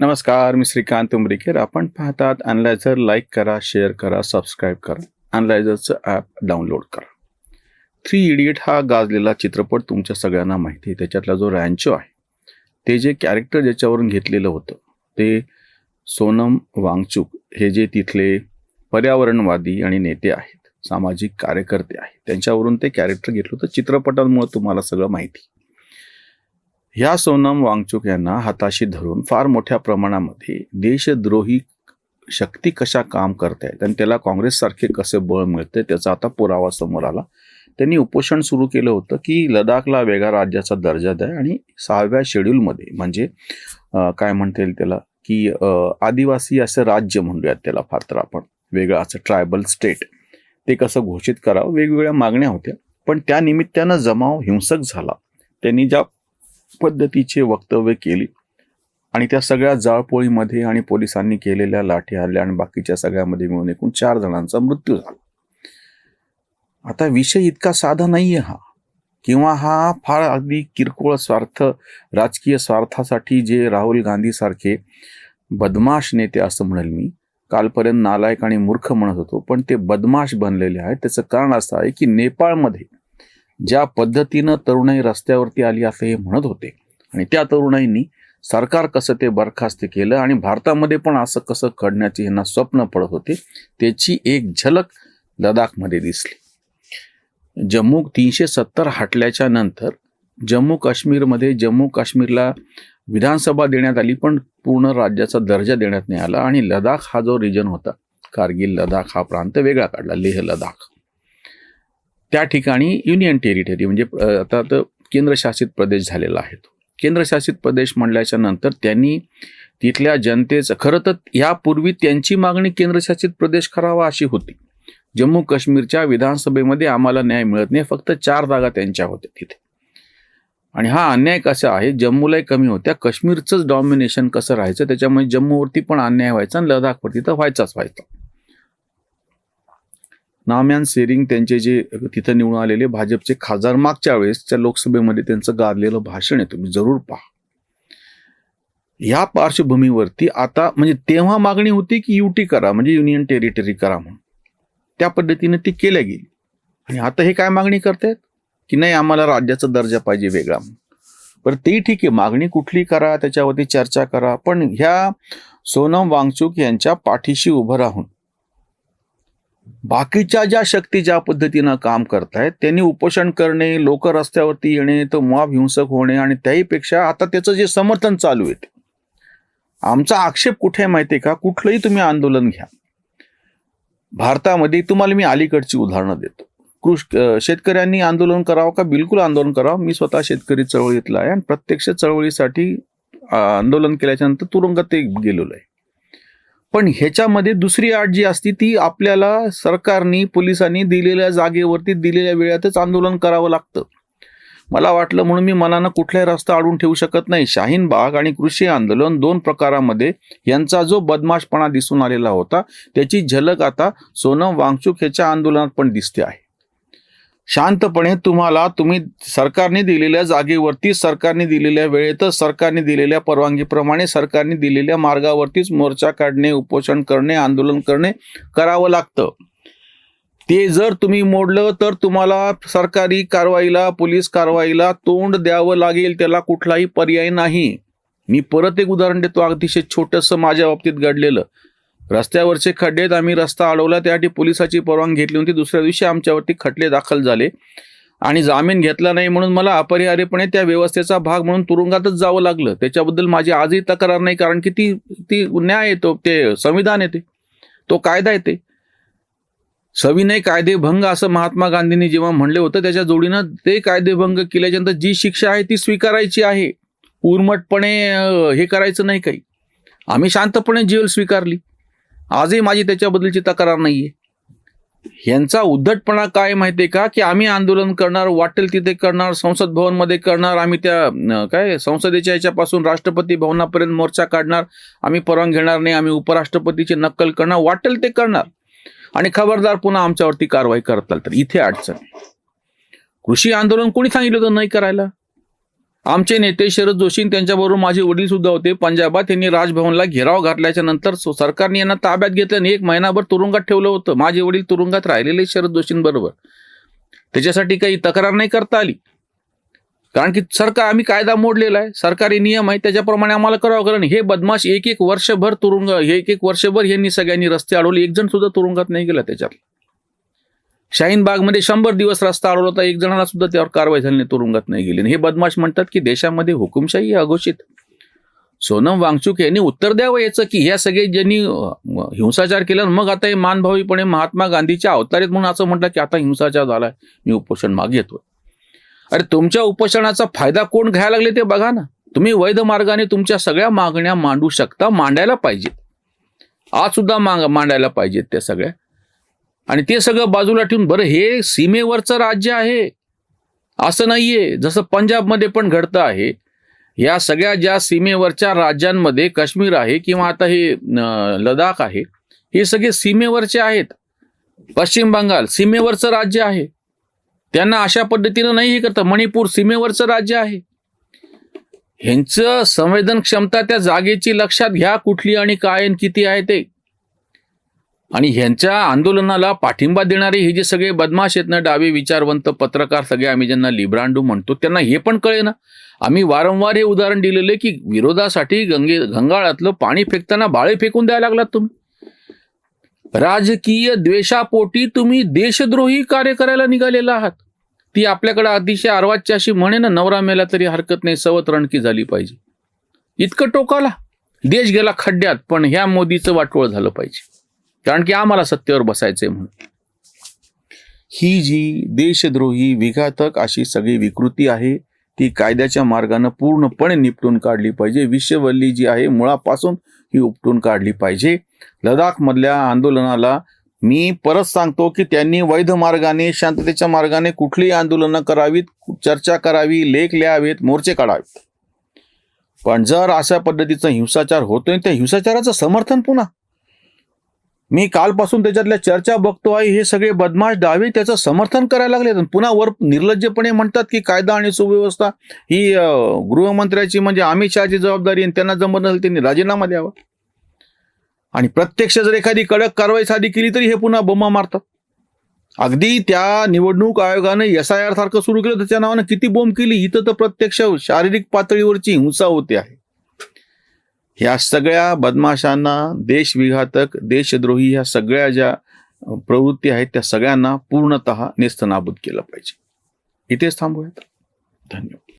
नमस्कार मी श्रीकांत उमरीकर. आपण पाहतात अनलायझर लाईक करा शेअर करा सबस्क्राईब करा. अनलायझरचं ॲप डाउनलोड करा. थ्री इडियट हा गाजलेला चित्रपट तुमच्या सगळ्यांना माहिती आहे. त्याच्यातला जो रॅन्चो आहे ते जे कॅरेक्टर ज्याच्यावरून घेतलेलं होतं ते सोनम वांगचूक हे जे तिथले पर्यावरणवादी आणि नेते आहेत सामाजिक कार्यकर्ते आहेत त्यांच्यावरून ते कॅरेक्टर घेतलं होतं. चित्रपटांमुळे तुम्हाला सगळं माहिती ह्या सोनम वांगचूक यांना हाताशी धरून फार मोठ्या प्रमाणामध्ये देशद्रोही शक्ती कशा काम करतायत? आणि त्याला काँग्रेससारखे कसे बळ मिळते त्याचा आता पुरावा समोर आला. त्यांनी उपोषण सुरू केलं होतं की लडाखला वेगळा राज्याचा दर्जा द्या आणि सहाव्या शेड्यूलमध्ये म्हणजे काय म्हणता येईल त्याला की आदिवासी असं राज्य म्हणूयात त्याला फार तर आपण वेगळं असं ट्रायबल स्टेट ते कसं घोषित करावं? वेगवेगळ्या मागण्या होत्या. पण त्या निमित्तानं जमाव हिंसक झाला. त्यांनी ज्या पद्धतीचे वक्तव्य केली. आणि त्या सगळ्या जाळपोळीमध्ये आणि पोलिसांनी केलेल्या लाठी हल्ल्या आणि बाकीच्या सगळ्यामध्ये मिळून एकूण चार जणांचा मृत्यू झाला. आता विषय इतका साधा नाहीये हा. किंवा हा फार अगदी किरकोळ स्वार्थ राजकीय स्वार्थासाठी जे राहुल गांधीसारखे बदमाश नेते असं म्हणेल मी कालपर्यंत नालायक आणि मूर्ख म्हणत होतो पण ते बदमाश बनलेले आहेत. त्याचं कारण असं आहे की नेपाळमध्ये ज्या पद्धतीनं तरुणाई रस्त्यावरती आली असं हे म्हणत होते. आणि त्या तरुणाईंनी सरकार कसं ते बरखास्त केलं आणि भारतामध्ये पण असं कसं घडण्याचे यांना स्वप्न पडत होते त्याची एक झलक लडाखमध्ये दिसली. जम्मू तीनशे सत्तर हटल्याच्या नंतर जम्मू काश्मीरमध्ये जम्मू काश्मीरला विधानसभा देण्यात आली पण पूर्ण राज्याचा दर्जा देण्यात नाही आला आणि लडाख हा जो रिजन होता कारगिल लडाख हा प्रांत वेगळा काढला लेह लडाख. त्या ठिकाणी युनियन टेरिटरी म्हणजे आता तर केंद्रशासित प्रदेश झालेला आहे तो. केंद्रशासित प्रदेश म्हणल्याच्या नंतर त्यांनी तिथल्या जनतेचं खरं तर यापूर्वी त्यांची मागणी केंद्रशासित प्रदेश करावा अशी होती. जम्मू काश्मीरच्या विधानसभेमध्ये आम्हाला न्याय मिळत नाही फक्त चार जागा त्यांच्या होत्या तिथे. आणि हा अन्याय कसा आहे? जम्मूलाही कमी होत्या. काश्मीरचंच डॉमिनेशन कसं राहायचं? त्याच्यामुळे जम्मूवरती पण अन्याय व्हायचा आणि लडाखवरती तर व्हायचाच व्हायचा. नाम्यान सेरिंग त्यांचे जे तिथं निवडून आलेले भाजपचे खासदार मागच्या वेळेस त्या लोकसभेमध्ये त्यांचं गाजलेलं भाषण आहे तुम्ही जरूर पहा. या पार्श्वभूमीवरती आता म्हणजे तेव्हा मागणी होती की युटी करा म्हणजे युनियन टेरिटरी करा म्हणून. त्या पद्धतीने ती केल्या गेली. आणि आता हे काय मागणी करतायत? की नाही आम्हाला राज्याचा दर्जा पाहिजे वेगळा म्हणून. ते ठीक आहे मागणी कुठली करा त्याच्यावरती चर्चा करा पण ह्या सोनम वांगचूक यांच्या पाठीशी उभं राहून बाकीच्या ज्या शक्ती ज्या पद्धतीनं काम करतायत त्यांनी उपोषण करणे लोक रस्त्यावरती येणे तो मॉब हिंसक होणे आणि त्याहीपेक्षा आता त्याचं जे समर्थन चालू आहे आमचा आक्षेप कुठे आहे माहिती आहे का? कुठलंही तुम्ही आंदोलन घ्या. भारतामध्ये तुम्हाला मी अलीकडची उदाहरणं देतो. कृष शेतकऱ्यांनी आंदोलन करावं का? बिलकुल आंदोलन करावं. मी स्वतः शेतकरी चळवळीतला आहे आणि प्रत्यक्ष चळवळीसाठी आंदोलन केल्याच्यानंतर तुरुंगात ते गेलेलो आहे. पण ह्याच्यामध्ये दुसरी अट जी असती ती आपल्याला सरकारनी पोलिसांनी दिलेल्या जागेवरती दिलेल्या वेळातच आंदोलन करावं लागतं. मला वाटलं म्हणून मी मनानं कुठलाही रस्ता अडून ठेवू शकत नाही. शाहीन बाग आणि कृषी आंदोलन दोन प्रकारामध्ये यांचा जो बदमाशपणा दिसून आलेला होता त्याची झलक आता सोनम वांगचूक ह्याच्या आंदोलनात पण दिसते आहे. शांतपणे तुम्हाला तुम्ही सरकारने दिलेल्या जागेवरती सरकारने दिलेल्या वेळेतच सरकारने दिलेल्या परवानगीप्रमाणे सरकारने दिलेल्या मार्गावरतीच मोर्चा काढणे उपोषण करणे आंदोलन करणे करावं लागतं. ते जर तुम्ही मोडलं तर तुम्हाला सरकारी कारवाईला पोलीस कारवाईला तोंड द्यावं लागेल त्याला कुठलाही पर्याय नाही. मी परत एक उदाहरण देतो अतिशय छोटंसं माझ्या बाबतीत घडलेलं. रस्त्यावरचे खड्डेत आम्ही रस्ता अडवला. त्यासाठी पोलिसाची परवानगी घेतली होती. दुसऱ्या दिवशी आमच्यावरती खटले दाखल झाले. आणि जामीन घेतला नाही म्हणून मला अपरिहार्यपणे त्या व्यवस्थेचा भाग म्हणून तुरुंगातच जावं लागलं. त्याच्याबद्दल माझी आजही तक्रार नाही कारण की ती ती न्याय येतो ते संविधान येते तो. कायदा येते सविनय कायदेभंग असं महात्मा गांधींनी जेव्हा म्हणले होतं त्याच्या जोडीनं ते कायदेभंग केल्याच्यानंतर जी शिक्षा आहे ती स्वीकारायची आहे. उर्मटपणे हे करायचं नाही काही. आम्ही शांतपणे जेल स्वीकारली. आजही माझी त्याच्याबद्दलची तक्रार नाहीये. यांचा उद्धटपणा काय माहितीये का? की आम्ही आंदोलन करणार वाटेल तिथे करणार संसद भवनमध्ये करणार आम्ही त्या काय संसदेच्या याच्यापासून राष्ट्रपती भवनापर्यंत मोर्चा काढणार आम्ही परवानगी घेणार नाही आम्ही उपराष्ट्रपतीची नक्कल करणार वाटेल ते करणार. आणि खबरदार पुन्हा आमच्यावरती कारवाई करताल तर इथे अडचण. कृषी आंदोलन कोणी सांगितलं होतं नाही करायला? आमचे नेते शरद जोशी त्यांच्याबरोबर माझे वडील सुद्धा होते. पंजाबात त्यांनी राजभवनला घेराव घातल्याच्या नंतर सरकारने यांना ताब्यात घेतलं आणि एक महिनाभर तुरुंगात ठेवलं होतं. माझे वडील तुरुंगात राहिलेले शरद जोशींबरोबर. त्याच्यासाठी काही तक्रार नाही करता आली. कारण की सरकार आम्ही कायदा मोडलेला आहे. सरकारी नियम आहे. त्याच्याप्रमाणे आम्हाला करावं कारण हे बदमाश एक एक वर्षभर तुरुंग हे एक एक वर्षभर यांनी सगळ्यांनी रस्ते अडवले. एक जण सुद्धा तुरुंगात नाही गेला त्याच्यात. शाहीन बागमध्ये शंभर दिवस रस्ता अडवला होता एक जणाला सुद्धा त्यावर कारवाई झाली नाही तुरुंगात नाही गेली हे बदमाश म्हणतात की देशामध्ये हुकुमशाही अघोषित. सोनम वांगचूक यांनी उत्तर द्यावं याचं की ह्या सगळे ज्यांनी हिंसाचार केला मग आता हे मानभावीपणे महात्मा गांधीच्या अवतारीत म्हणून असं म्हटलं की आता हिंसाचार झालाय मी उपोषण मागे येतोय अरे तुमच्या उपोषणाचा फायदा कोण घ्यायला लागले ते बघा ना. तुम्ही वैध मार्गाने तुमच्या सगळ्या मागण्या मांडू शकता मांडायला पाहिजेत. आज सुद्धा मांग मांडायला पाहिजेत त्या सगळ्या. आणि ते सगळं बाजूला ठेवून बरं हे सीमेवरचं राज्य आहे. असं नाहीये. जसं पंजाबमध्ये पण घडतं आहे. या सगळ्या ज्या सीमेवरच्या राज्यांमध्ये काश्मीर आहे किंवा आता हे लडाख आहे हे सगळे सीमेवरचे आहेत. पश्चिम बंगाल सीमेवरचं राज्य आहे. त्यांना अशा पद्धतीनं नाही हे करतं. मणिपूर सीमेवरचं राज्य आहे. ह्यांचं संवेदन क्षमता त्या जागेची लक्षात घ्या कुठली आणि काय आणि किती आहे ते. आणि ह्यांच्या आंदोलनाला पाठिंबा देणारे हे जे सगळे बदमाश आहेत ना डावे विचारवंत पत्रकार सगळे आम्ही ज्यांना लिब्रांडू म्हणतो त्यांना हे पण कळे ना आम्ही वारंवार हे उदाहरण दिलेलं आहे की विरोधासाठी गंगे गंगाळातलं पाणी फेकताना बाळे फेकून द्यायला लागलात तुम्ही. राजकीय द्वेषापोटी तुम्ही देशद्रोही कार्य करायला निघालेला आहात. ती आपल्याकडे अतिशय अर्वाच्य अशी म्हणे ना नवरा मेला तरी हरकत नाही सवत रणकी झाली पाहिजे. इतकं टोकाला. देश गेला खड्ड्यात पण ह्या मोदीचं वाटोळ झालं पाहिजे. कारण की आम्हाला सत्तेवर बसायचंय म्हणून. ही जी देशद्रोही विघातक अशी सगळी विकृती आहे ती कायद्याच्या मार्गानं पूर्णपणे निपटून काढली पाहिजे. विश्ववल्ली जी आहे मुळापासून ही उपटून काढली पाहिजे. लडाखमधल्या आंदोलनाला मी परत सांगतो की त्यांनी वैध मार्गाने शांततेच्या मार्गाने कुठलीही आंदोलनं करावीत चर्चा करावी लेख लिहावेत मोर्चे काढावेत. पण जर अशा पद्धतीचा हिंसाचार होतोय त्या हिंसाचाराचं समर्थन पुन्हा मी कालपासून त्याच्यातल्या चर्चा बघतो आहे हे सगळे बदमाश डावे त्याचं समर्थन करायला लागले आणि पुन्हा वर निर्लज्जपणे म्हणतात की कायदा आणि सुव्यवस्था ही गृहमंत्र्याची म्हणजे अमित शहाची जबाबदारी आणि त्यांना जमत नसेल त्यांनी राजीनामा द्यावा. आणि प्रत्यक्ष जर एखादी कडक कारवाई साधी केली तरी हे पुन्हा बोमा मारतात. अगदी त्या निवडणूक आयोगाने एस आय आर सारखं सुरू केलं त्याच्या नावानं किती बोंब केली? इथं तर प्रत्यक्ष शारीरिक पातळीवरची हिंसा होते आहे. ह्या सगळ्या बदमाशांना देशविघातक देशद्रोही ह्या सगळ्या ज्या प्रवृत्ती आहेत त्या सगळ्यांना पूर्णतः नेस्तनाबूत केलं पाहिजे. इथेच थांबूयात. धन्यवाद.